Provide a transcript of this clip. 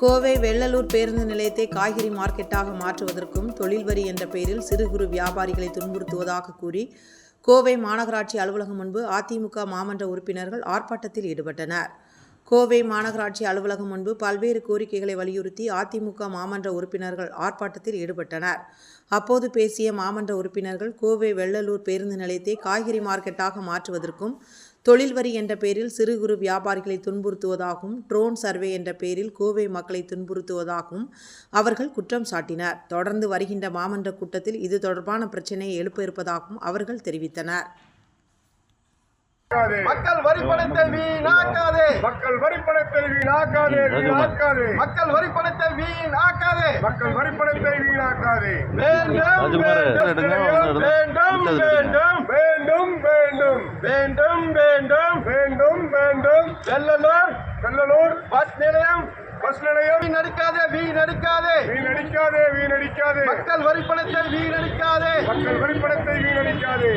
கோவை வெள்ளலூர் பேருந்து நிலையத்தை காய்கறி மார்க்கெட்டாக மாற்றுவதற்கும் தொழில் வரி என்ற பெயரில் சிறு குறு வியாபாரிகளை துன்புறுத்துவதாக கூறி கோவை மாநகராட்சி அலுவலகம் முன்பு அதிமுக மாமன்ற உறுப்பினர்கள் ஆர்ப்பாட்டத்தில் ஈடுபட்டனர். கோவை மாநகராட்சி அலுவலகம் முன்பு பல்வேறு கோரிக்கைகளை வலியுறுத்தி அதிமுக மாமன்ற உறுப்பினர்கள் ஆர்ப்பாட்டத்தில் ஈடுபட்டனர். அப்போது பேசிய மாமன்ற உறுப்பினர்கள் கோவை வெள்ளலூர் பேருந்து நிலையத்தை காய்கறி மார்க்கெட்டாக மாற்றுவதற்கும் தொழில் வரி என்ற பெயரில் சிறு குறு வியாபாரிகளை துன்புறுத்துவதாகவும் ட்ரோன் சர்வே என்ற பெயரில் கோவை மக்களை துன்புறுத்துவதாகவும் அவர்கள் குற்றம் சாட்டினர். தொடர்ந்து வருகின்ற மாமன்ற கூட்டத்தில் இது தொடர்பான பிரச்சினையை எழுப்ப இருப்பதாகவும் அவர்கள் தெரிவித்தனர். மக்கள் வரி பணத்தை மக்கள் வரிப்பணத்தை வீணாக்காதே வீணாக்காதே. மக்கள் வரி பணத்தை வீணாக்காதே. மக்கள் வரிப்பணத்தை வீணாக்காதே. வேண்டும் வேண்டும் வேண்டும் வேண்டும் வேண்டும் வேண்டும் வேண்டும் வேண்டும் வேண்டும் வேண்டும் வெள்ளலூர் வெள்ளலூர் பஸ் நிலையம் பஸ் நிலையம். வீணடிக்காதே வீணடிக்காதே. வீணடிக்காதே வீணடிக்காதே. மக்கள் வரி பணத்தை வீணடிக்காதே. மக்கள் வரிப்பணத்தை வீணடிக்காதே.